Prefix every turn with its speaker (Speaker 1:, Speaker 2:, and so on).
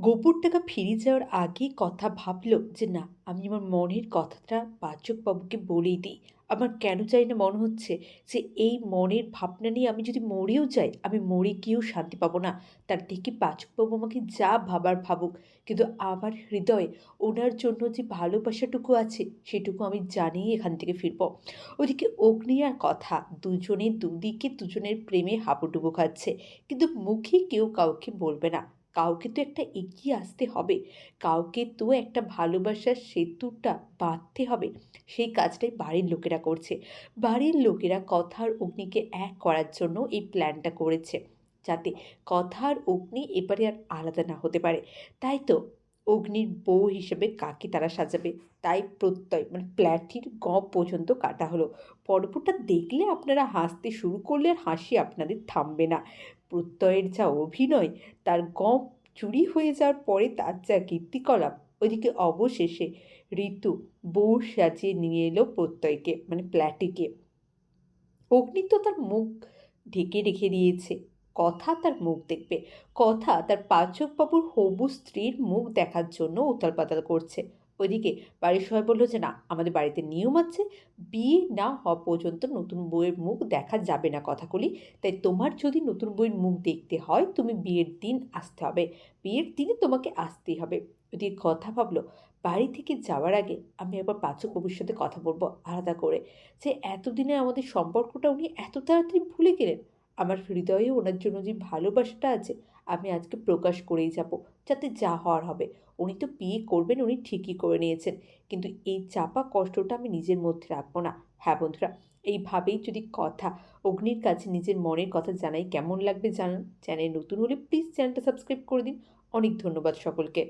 Speaker 1: গোবর টাকা ফিরে যাওয়ার আগেই কথা ভাবল যে, না, আমি আমার মনের কথাটা পাচকবাবুকে বলেই দিই। আমার কেন জানি না মনে হচ্ছে যে, এই মনের ভাবনা নিয়ে আমি যদি মরেও যাই, আমি মরে গিয়েও শান্তি পাবো না। তার থেকে পাচকবাবু আমাকে যা ভাবার ভাবুক। কিন্তু আমার হৃদয়ে ওনার জন্য যে ভালোবাসাটুকু আছে, সেটুকু আমি জানিই এখান থেকে ফিরব। ওদিকে অগ্নি আর কথা, দুজনে দুদিকে দুজনের প্রেমে হাবুডুবু খাচ্ছে। কিন্তু মুখে কেউ কাউকে বলবে না। কাউকে তো একটা এগিয়ে আসতে হবে। কাউকে তো একটা ভালোবাসার সেতুটা বাঁধতে হবে। সেই কাজটাই বাড়ির লোকেরা করছে। বাড়ির লোকেরা কথার অগ্নিকে এক করার জন্য এই প্ল্যানটা করেছে। যাতে কথার অগ্নি এবারে আর আলাদা না হতে পারে। তাই তো অগ্নির বউ হিসেবে কাকে তারা সাজাবে? তাই প্রত্যয় মানে প্ল্যাটির গ পর্যন্ত কাটা হলো। পর্বটা দেখলে আপনারা হাসতে শুরু করলে হাসি আপনাদের থামবে না। প্রত্যয়ের যা অভিনয়, তার গপ চুরি হয়ে যাওয়ার পরে তার যা কীর্তিকলাপ ওইদিকে অবশেষে ঋতু বউ সাজিয়ে নিয়ে এলো প্রত্যয়কে মানে প্ল্যাটিকে। অগ্নি তো তার মুখ ঢেকে রেখে দিয়েছে। কথা তার মুখ দেখবে। কথা তার পাচকবাবুর হবু স্ত্রীর মুখ দেখার জন্য উতাল পাতাল করছে। ওইদিকে বাড়ির সবাই বলল যে, না, আমাদের বাড়িতে নিয়ম আছে। বিয়ে না হওয়া পর্যন্ত নতুন বইয়ের মুখ দেখা যাবে না কথাগুলি। তাই তোমার যদি নতুন বইয়ের মুখ দেখতে হয়, তুমি বিয়ের দিন আসতে হবে। বিয়ের দিনে তোমাকে আসতেই হবে। ওদিকে কথা ভাবলো, বাড়ি থেকে যাওয়ার আগে আমি একবার পাচক সাথে কথা বলব আলাদা করে। যে, এতদিনে আমাদের সম্পর্কটা উনি এত তাড়াতাড়ি ভুলে গেলেন। আমার হৃদয়ে ওনার জন্য যে ভালোবাসাটা আছে, আমি আজকে প্রকাশ করেই যাব, যাতে যা হওয়ার হবে। উনি তো বিয়ে করবেন, উনি ঠিকই করে নিয়েছেন। কিন্তু এই চাপা কষ্টটা আমি নিজের মধ্যে রাখব না। হ্যাঁ বন্ধুরা, এইভাবেই যদি কথা, অগ্নির কাছে নিজের মনের কথা জানাই কেমন লাগবে জানান। চ্যানেল নতুন হলে প্লিজ চ্যানেলটা সাবস্ক্রাইব করে দিন। অনেক ধন্যবাদ সকলকে।